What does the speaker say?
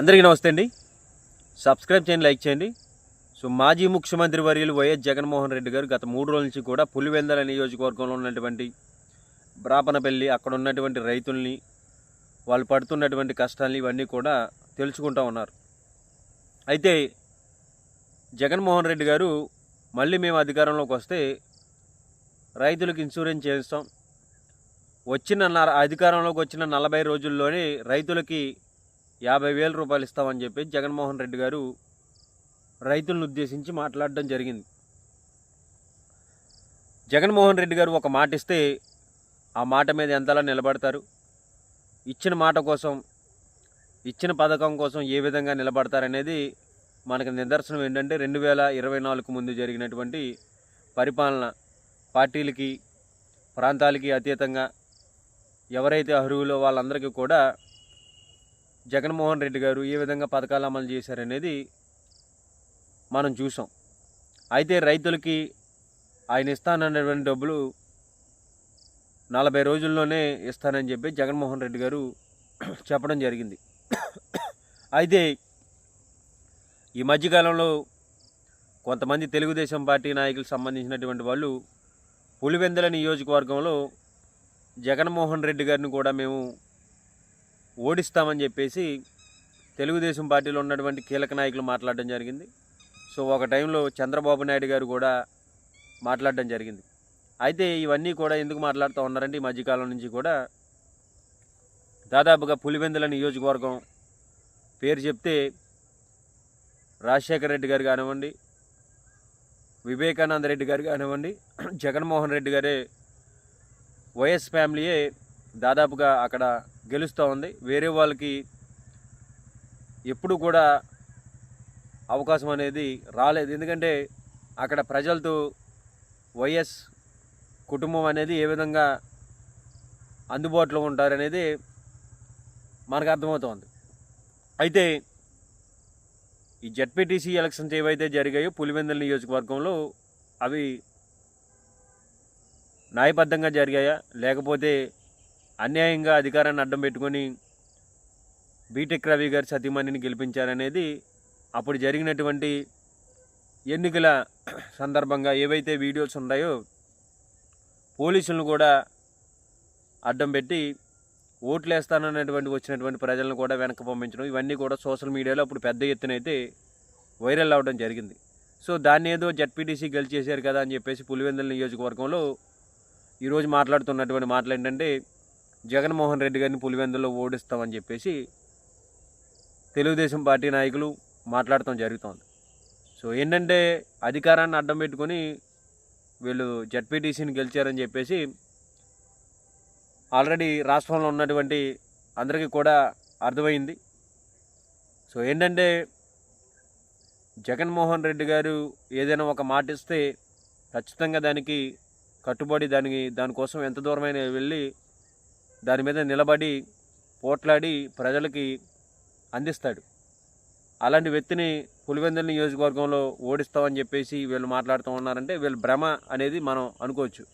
అందరికీ నమస్తే అండి. సబ్స్క్రైబ్ చేయండి లైక్ చేయండి. సో మాజీ ముఖ్యమంత్రి వర్యులు వైఎస్ జగన్మోహన్ రెడ్డి గారు గత మూడు రోజుల నుంచి కూడా పులివెందల నియోజకవర్గంలో ఉన్నటువంటి బ్రాపనపల్లి అక్కడ ఉన్నటువంటి రైతుల్ని వాళ్ళు పడుతున్నటువంటి కష్టాలని ఇవన్నీ కూడా తెలుసుకుంటూ ఉన్నారు. అయితే జగన్మోహన్ రెడ్డి గారు మళ్ళీ మేము అధికారంలోకి వస్తే రైతులకు ఇన్సూరెన్స్ చేస్తాం. వచ్చిన అధికారంలోకి వచ్చిన నలభై రోజుల్లోనే రైతులకి యాభై వేల రూపాయలు ఇస్తామని చెప్పి జగన్మోహన్ రెడ్డి గారు రైతులను ఉద్దేశించి మాట్లాడడం జరిగింది. జగన్మోహన్ రెడ్డి గారు ఒక మాట ఇస్తే ఆ మాట మీద ఎంతలా నిలబడతారు? ఇచ్చిన మాట కోసం ఇచ్చిన పథకం కోసం ఏ విధంగా నిలబడతారనేది మనకు నిదర్శనం ఏంటంటే రెండు వేల ఇరవై నాలుగు ముందు జరిగినటువంటి పరిపాలన పార్టీలకి ప్రాంతాలకి అతీతంగా ఎవరైతే అర్హులో వాళ్ళందరికీ కూడా జగన్మోహన్ రెడ్డి గారు ఏ విధంగా పథకాలు అమలు చేశారనేది మనం చూసాం. అయితే రైతులకి ఆయన ఇస్తానన్నటువంటి డబ్బులు నలభై రోజుల్లోనే ఇస్తానని చెప్పి జగన్మోహన్ రెడ్డి గారు చెప్పడం జరిగింది. అయితే ఈ మధ్యకాలంలో కొంతమంది తెలుగుదేశం పార్టీ నాయకులకు సంబంధించినటువంటి వాళ్ళు పులివెందుల నియోజకవర్గంలో జగన్మోహన్ రెడ్డి గారిని కూడా మేము ఓడిస్తామని చెప్పేసి తెలుగుదేశం పార్టీలో ఉన్నటువంటి కీలక నాయకులు మాట్లాడడం జరిగింది. సో ఒక టైంలో చంద్రబాబు నాయుడు గారు కూడా మాట్లాడడం జరిగింది. అయితే ఇవన్నీ కూడా ఎందుకు మాట్లాడుతూ ఉన్నారంటే ఈ మధ్యకాలం నుంచి కూడా దాదాపుగా పులివెందుల నియోజకవర్గం పేరు చెప్తే రాజశేఖర రెడ్డి గారు కానివ్వండి వివేకానంద రెడ్డి గారు కానివ్వండి జగన్మోహన్ రెడ్డి గారే వైఎస్ ఫ్యామిలీయే దాదాపుగా అక్కడ గెలుస్తూ ఉంది. వేరే వాళ్ళకి ఎప్పుడు కూడా అవకాశం అనేది రాలేదు. ఎందుకంటే అక్కడ ప్రజలతో వైఎస్ కుటుంబం అనేది ఏ విధంగా అందుబాటులో ఉంటారనేది మనకు అర్థమవుతోంది. అయితే ఈ జడ్పీటీసీ ఎలక్షన్స్ ఏవైతే జరిగాయో పులివెందుల నియోజకవర్గంలో అవి న్యాయబద్ధంగా జరిగాయా? లేకపోతే అన్యాయంగా అధికారాన్ని అడ్డం పెట్టుకొని బీటెక్ రవి గారి సతీమణిని గెలిపించారనేది అప్పుడు జరిగినటువంటి ఎన్నికల సందర్భంగా ఏవైతే వీడియోస్ ఉన్నాయో పోలీసులను కూడా అడ్డం పెట్టి ఓట్లు వేస్తానన్నటువంటి వచ్చినటువంటి ప్రజలను కూడా వెనక్కి పంపించడం ఇవన్నీ కూడా సోషల్ మీడియాలో అప్పుడు పెద్ద ఎత్తున అయితే వైరల్ అవ్వడం జరిగింది. సో దాన్ని ఏదో జడ్పీటీసీ గెలిచేశారు కదా అని చెప్పేసి పులివెందుల నియోజకవర్గంలో ఈరోజు మాట్లాడుతున్నటువంటి మాటలు ఏంటంటే జగన్మోహన్ రెడ్డి గారిని పులివెందుల్లో ఓడిస్తామని చెప్పేసి తెలుగుదేశం పార్టీ నాయకులు మాట్లాడటం జరుగుతోంది. సో ఏంటంటే అధికారాన్ని అడ్డం పెట్టుకొని వీళ్ళు జడ్పీటీసీని గెలిచారని చెప్పేసి ఆల్రెడీ రాష్ట్రంలో ఉన్నటువంటి అందరికీ కూడా అర్థమైంది. సో ఏంటంటే జగన్మోహన్ రెడ్డి గారు ఏదైనా ఒక మాట ఇస్తే ఖచ్చితంగా దానికి కట్టుబడి దానికి దానికోసం ఎంత దూరమైన వెళ్ళి దాని మీద నిలబడి పోట్లాడి ప్రజలకి అందిస్తాడు. అలాంటి వ్యక్తిని పులివెందుల నియోజకవర్గంలో ఓడిస్తామని చెప్పేసి వీళ్ళు మాట్లాడుతూ ఉన్నారంటే వీళ్ళు భ్రమ అనేది మనం అనుకోవచ్చు.